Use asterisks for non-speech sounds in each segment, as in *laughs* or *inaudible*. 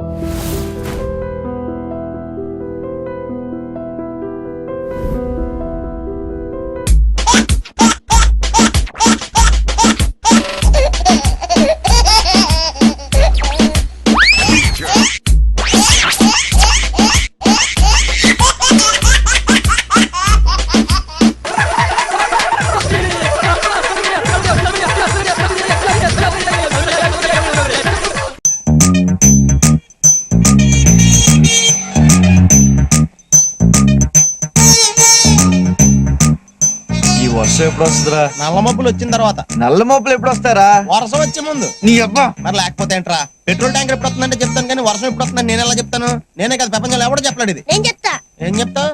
ఈ వర్షం ఎప్పుడు వస్తుందిరా? నల్ల మబ్బులు వచ్చిన తర్వాత. నల్ల మోపులు ఎప్పుడు వస్తారా? వర్షం వచ్చే ముందు. నీ అబ్బా. మరి లేకపోతే ఏంట్రా? పెట్రోల్ ట్యాంకర్ ఎప్పుడు వస్తుందంటే చెప్తాను కానీ వర్షం ఎప్పుడు వస్తుందని నేను ఎలా చెప్తాను? నేనే కదా ప్రపంచంలో ఎవడో చెప్పలేడు ఇది. నేను చెప్తా. ఏం చెప్తావు?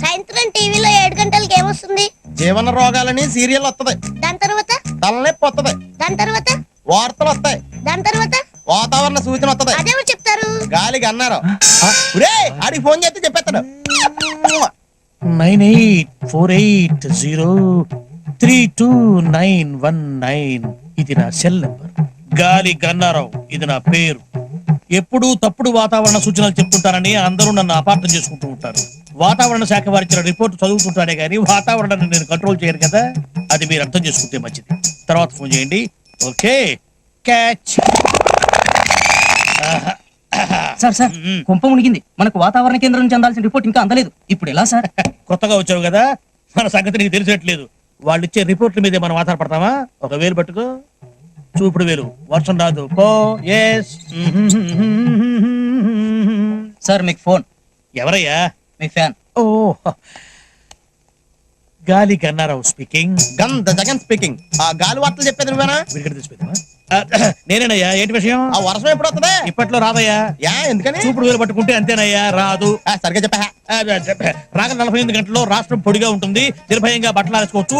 సాయంత్రం టీవీలో ఏడు గంటలకి ఏమొస్తుంది? జీవన రోగాలని సీరియల్ వస్తది దాని తర్వాత? తలనొప్పి వస్తది దాని తర్వాత? వార్తలు వస్తాయి దాని తర్వాత? వాతావరణ సూచన వస్తది అదేమో చెప్తారు. గాలికి అన్నారు రే ఆడికి ఫోన్ చేస్తే చెప్పేస్తాడు. Nine eight four eight zero three two nine one nine. ఇది నా సెల్ నెంబర్. గాలి గన్నారావు ఇది నా పేరు. ఎప్పుడూ తప్పుడు వాతావరణ సూచనలు చెప్తుంటారని అందరూ నన్ను అపార్థం చేసుకుంటూ ఉంటారు. వాతావరణ శాఖ వారిచ్చిన రిపోర్ట్ చదువుతుంటానే కానీ వాతావరణాన్ని నేను కంట్రోల్ చేయను కదా? అది మీరు అర్థం చేసుకుంటే మంచిది. తర్వాత ఫోన్ చేయండి. ఓకే. క్యాచ్. Sir sir. కుంప మునిగింది. మనకు వాతావరణ కేంద్రం నుంచి అందాల్సిన రిపోర్ట్ ఇంకా అందలేదు. ఇప్పుడు ఎలా సార్? *laughs* కొత్తగా వచ్చావు కదా? మన సంగతి నీకు తెలిసేట్లేదు వాళ్ళు ఇచ్చే రిపోర్ట్ల మీదే మనం ఆధారపడతామా? ఒక వేలు పట్టుకో. చూపుడు వేలు. వర్షం రాదు. పో. ఎస్ సార్ మీకు ఫోన్. ఎవరయ్యా? మీ ఫ్యాన్. ఓ గాలి గన్నారావు స్పీకింగ్ గంధ జగన్ స్పీకింగ్ ఆ గాలి వార్తలు చెప్పేది నువ్వేనా? విడిగడ తీసిపోతావా *clears throat* నేనేనయ్యా ఏంటి విషయం? ఆ వర్షం ఎప్పుడు వస్తుంది ఇప్పట్లో రాదయ్యా. యా ఎందుకని? చూపుడు వేలు పట్టుకుంటే అంతేనయ్యా రాదు. సరిగ్గా చెప్పా. రాగ నలభై ఎనిమిది గంటల్లో రాష్ట్రం పొడిగా ఉంటుంది. నిర్భయంగా బట్టలు వేసుకోవచ్చు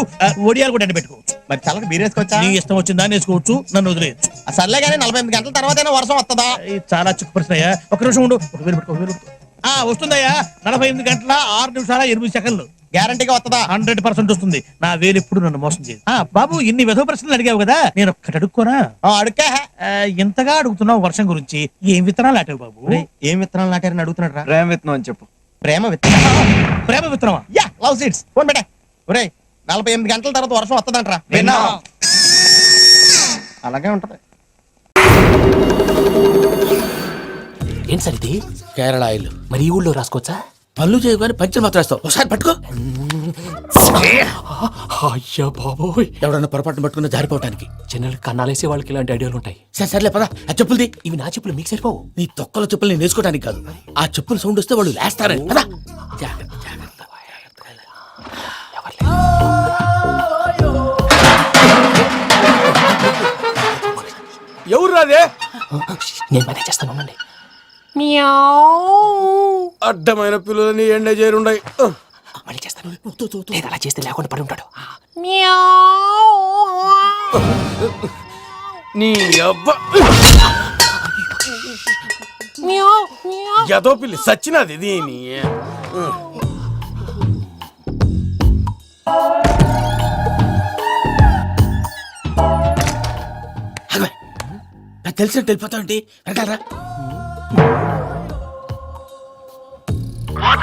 ఒడియాలు కూడా ఎండబెట్టుకోవచ్చు మరి చల్లకి బీరేసుకొచ్చా నీ ఇష్టం వచ్చిందా వేసుకోవచ్చు నన్ను వదిలేయచ్చు. సర్లే కానీ నలభై ఎనిమిది గంటల తర్వాతైనా వర్షం వస్తుందా చాలా చిక్కు ప్రశ్న అయ్యా. ఒక నిమిషం ఉండు. ఒక వేలు పెట్టుకో వస్తుందయ్యా. నలభై ఎనిమిది గంటల ఆరు నిమిషాల ఎనిమిది సెకండ్లు. గ్యారంటీగా వస్తుందా హండ్రెడ్ పర్సెంట్ వస్తుంది. నా వేలు ఎప్పుడు నన్ను మోసం చేయదు. ఆ బాబు ఇన్ని విధవ ప్రశ్నలు అడిగావు కదా నేను ఒక్కటి అడుక్కోనా? ఆ, అడుక్కా. ఆ, ఇంతగా అడుగుతున్నావు వర్షం గురించి ఏం విత్తనాలు ఆటావు బాబు? ఒరేయ్, ఏం విత్తనాలు నాటారని అడుగుతున్నాడు రా ప్రేమ విత్తనం అని చెప్పు. ప్రేమ విత్తనం? ప్రేమ విత్తనమా? Yeah love seeds. ఫోన్ పెట్టే. ఒరే నలభై ఎనిమిది గంటల తర్వాత వర్షం వస్తుందంట్రా విన్నా. అలాగే ఉంటది. ఏం సార్ ఇది? కేరళ ఆయిల్. మరి ఈ ఊళ్ళో రాసుకోవచ్చా? పళ్ళు చేయగానే పంచర్ మాత్రం వేస్తావు. ఒకసారి పట్టుకో. అయ్యా బాబోయ్. ఎవడన్నా పొరపాటున పట్టుకున్న జారిపోవటానికి. జనరల్ కన్నాలేసే వాళ్ళకి ఇలాంటి ఐడియాలు ఉంటాయి. సరే సర్లే పదా. ఆ చెప్పులది. ఇవి నా చెప్పులు మీకు సరిపోవు. నీ తొక్కల చెప్పులు నేను వేసుకోవడానికి కాదు. ఆ చెప్పుల సౌండ్ వస్తే వాళ్ళు లేస్తారని పదా. ఎవరు రాదే? నేను మేనేజ్ చేస్తాను ఉండండి. అడ్డమైన పిల్లలని ఎండ చేరుండయి. మళ్ళీ చేస్తాను. లేదు అలా చేస్తే లేకుండా పడి ఉంటాడు. నీ అబ్బ ఎదో పిల్లి సచ్చినది దీని. నాకు తెలిసినట్టు వెళ్ళిపోతావు ఏంటి?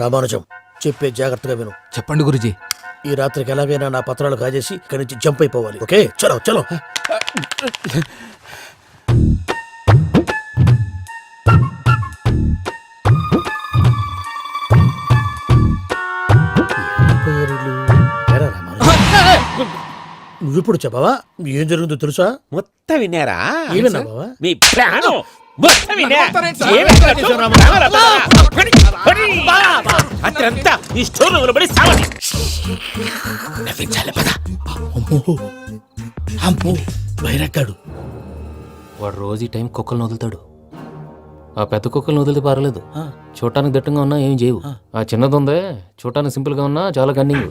రామానుజం చెప్పే జాగ్రత్తగా విను. చెప్పండి గురుజీ. ఈ రాత్రికి ఎలాగైనా నా పత్రాలు కాజేసి ఇక్కడి నుంచి జంప్ అయిపోవాలి. ఓకే? చలో చలో. *laughs* నువ్విప్పుడు చెప్పవా? ఏం జరుగుతుందో తెలుసా? మొత్తం విన్నారా? ఏమన్నా బావా? మీ ప్రాణం మొత్తం విన్నా. అత్రంతా ఈ స్టోర్ రూమ్లో పడి సావండి నవ్వించాలి పద. అమ్మో! అమ్మో! వైరక్కాడు వాడు రోజు ఈ టైం కుక్కలను వదులుతాడు. ఆ పెద్ద కుక్కలను వదిలితే పర్లేదు. చూడటానికి దట్టంగా ఉన్నా ఏం చేయవు. ఆ. చిన్నది ఉందే చూడటానికి సింపుల్గా ఉన్నా చాలా కన్నింగ్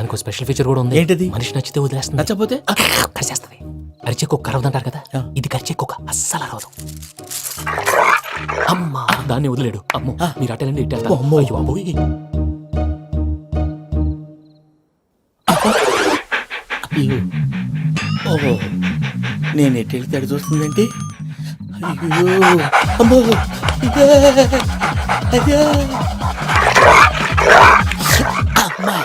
దానికి ఒక స్పెషల్ ఫీచర్ కూడా ఉంది. ఏంటది? మనిషి నచ్చితే వదిలేస్తుంది. నచ్చపోతే? కరిచేస్తుంది. అరిచే కుక్క అరవదంటారు కదా? ఇది కరిచే కుక్క అస్సలు అరవదు అమ్మా దాన్ని వదిలేడు. అమ్మో మీరు అటెండి ఇటు. అమ్మో. అయ్యో బాబోయ్. ఓహో. నేను ఎటు వెళ్తే అటు చూస్తుందంటే? అయ్యో. అమ్మో. అయ్యో. అమ్మా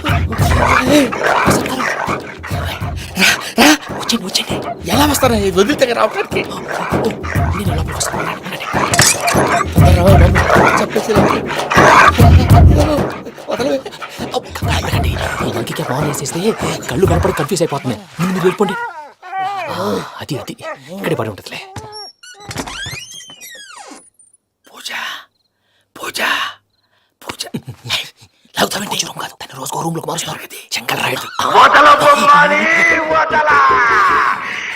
ఎలా వస్తారా ఇది వదిలితే రావడానికి. నేను వస్తాను చెప్పేసి లంకికి ఫోన్ వేసేస్తే కళ్ళు కనపడి కన్ఫ్యూజ్ అయిపోతున్నాయి ముందు మీరు వెళ్ళిపోండి. అది అది. ఇక్కడే పడి ఉంటుందిలే. పూజ పూజ పూజ. లాగుతామంటే రూమ్ కాదు తన రోజుకో రూమ్లోకి మారుస్తారు శంకర్ రాయుడు.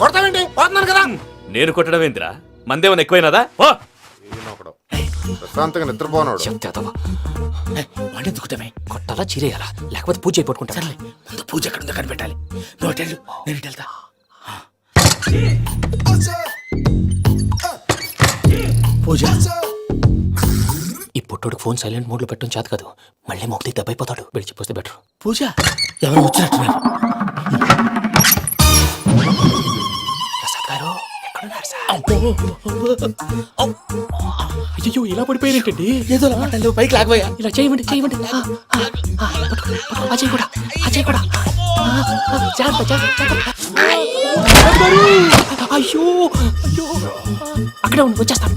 కొడతావేంటి? పోతున్నాను కదా. నేను కొట్టడం ఏందిరా? మందేమన్నా ఎక్కువైనదా? ఓ. ప్రశాంతంగా నిద్రపోనాడు. చెప్తావా వాడిని దుక్కుతామే కొట్టాలా చీరేయాలా? లేకపోతే పూజ అయిపోట్టుకుంటా సర్లే ముందు పూజ ఎక్కడ ఉందో కనిపెట్టాలి. నువ్వు నేను వెళ్తా. పూజ. ఈ పుట్టోడికి ఫోన్ సైలెంట్ మోడ్లో పెట్టడం చేత కాదు. మళ్ళీ మొక్కి దెబ్బైపోతాడు విడిచిపోతే బెటర్. పూజ! ఎవరు వచ్చినట్టున్నారు అయ్యో ఇలా పడిపోయినట్టండి ఏదో మాటలు పైకి లాగబోయా. ఇలా చేయమండి చేయమండి చేయి కూడా చేయి కూడా జాగ్రత్త జాగ్రత్త. అయ్యో! అయ్యో! అక్కడే ఉండి వచ్చేస్తాను.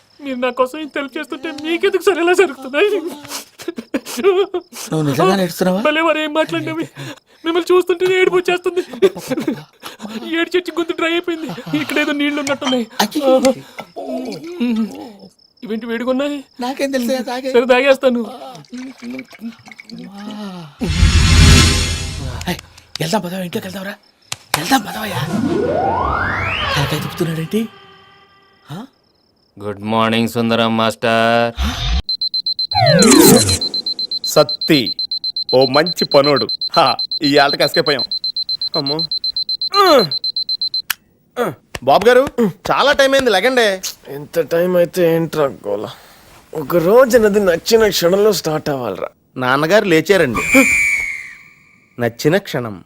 మీరు నా కోసం ఇంత హెల్ప్ చేస్తుంటే మీకెందుకు సరే ఎలా జరుగుతున్నాయి? నువ్వు నిజంగా నేర్చుతున్నావా? భలే మరి ఏం మాట్లాడినవి? మిమ్మల్ని చూస్తుంటే ఏడుపు వచ్చేస్తుంది. ఏడు చచ్చి గొంతు డ్రై అయిపోయింది. ఇక్కడ ఏదో నీళ్ళు ఉన్నట్టున్నాయి. ఇవేంటి వేడుకున్నాయి నాకేం తెలుసు తాగే. సరే తాగేస్తాను. వెళ్దాం పదవా ఇంట్లోకి వెళ్దాంరా. వెళ్దాం పదవయ్యా తలకాయ తిప్పుతున్నాడేంటి? Good morning Sundaram master Satti ఓ మంచి పనోడు. హా ఈ ఆటకి అసకపోయాం అమ్మో. బాబు గారు చాలా టైం అయింది లెగండే. ఎంత టైం అయితే ఏంట్రా గోల? ఒక రోజు నది నచ్చిన క్షణంలో స్టార్ట్ అవ్వాలిరా. నాన్నగారు లేచారండి. నచ్చిన క్షణం.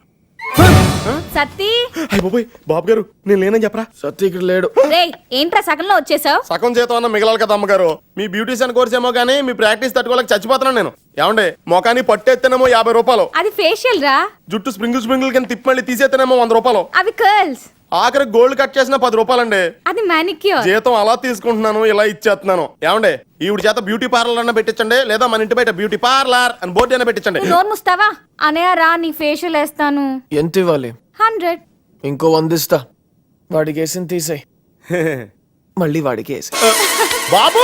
సత్తి అయ్య బాబోయ్ బాబు గారు నేను లేనని చెప్పరా? సత్య ఇక్కడ లేడు. రే ఏంట్రా సగంలో వచ్చేసావు? సగం జీతం అన్న మిగలాలి కదా అమ్మగారు. మీ బ్యూటీషియన్ కోర్స్ ఏమో కానీ మీ ప్రాక్టీస్ తట్టుకోలేక చచ్చిపోతున్నాను నేను. ఏమండే మొఖాన్ని పట్టేస్తేనేమో యాభై రూపాయలు. అది ఫేషియల్ రా? జుట్టు స్ప్రింగిల్ స్ప్రింగిల్ కింద తిప్పి మళ్ళీ తీసేస్తేనేమో వంద రూపాయలు. అవి కర్ల్స్ ఆఖరి గోల్డ్ కట్ చేసిన పది రూపాయలండి. అది మానిక్యూర్ జీతం అలా తీసుకుంటున్నాను ఇలా ఇచ్చేస్తున్నాను. ఏమండే? ఈవిడ చేత బ్యూటీ పార్లర్ అన్న పెట్టించండి లేదా మన ఇంటి బయట బ్యూటీ పార్లర్ అని బోర్డు అయినా పెట్టించండి. నువ్వు నోరు ముస్తావా? రా నీ ఫేషియల్ వేస్తాను. ఎంత ఇవ్వాలి? హండ్రెడ్ ఇంకో వంద ఇస్తా. వాడికి వేసింది తీసేయ్. *laughs* మళ్ళీ వాడికి వేసి బాబు!